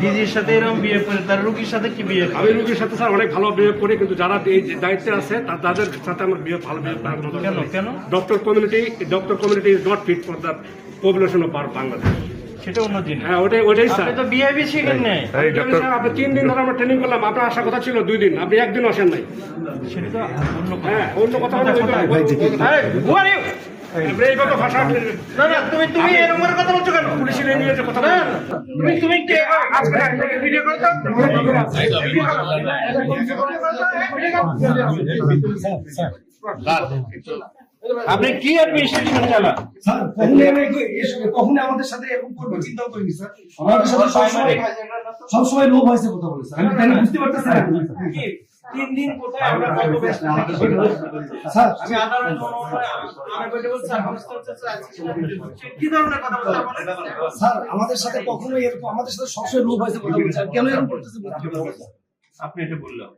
ডিজির সাথে এরকম বিয়ে করে তার রুগীর সাথে কি বিয়ে আমি রোগীর সাথে স্যার অনেক ভালো বিহেভ করি কিন্তু যারা এই দায়িত্বে আছে তাদের সাথে আমার বিহেভ ভালো বিহেভ কেন কেন doctor community doctor community is not fit for the population of আর বাংলাদেশ সেটা অন্য জিনিস হ্যাঁ ওটাই ওটাই স্যার তো বিহেভি শিখেন নাই এই ডক্টর স্যার, আপনি তিন দিন ধরে আমরা ট্রেনিং করলাম আপনার আসার কথা ছিল দুই দিন আপনি একদিন আসেন নাই সেটা তো অন্য কথা হ্যাঁ অন্য কথা এইভাবে ভাষা না না তুমি তুমি এরকম কথা বলছো কেন পুলিশে নিয়ে কথা না, তুমি তুমি কে? আজকে ভিডিও করো তো। আপনি কি অ্যাডমিনিস্ট্রেশন স্যার কখনো আমি কখনো আমাদের সাথে এরকম করিনি, স্যার। আমাদের সাথে সবসময় সবসময় লো ভয়েসে কথা বলে, স্যার। আমি বুঝতে পারতেছি তিন দিন কোথায় আমরা কত ব্যস্ত থাকি স্যার আমি আদালতে আমি বলতে বলছি কি ধরনের কথা বলছেন স্যার আমাদের সাথে কখনো এরকম আমাদের সাথে সবসময় রূপ হয়েছে কথা বলছেন কেন এরকম করতেছে। আপনি এটা বললেন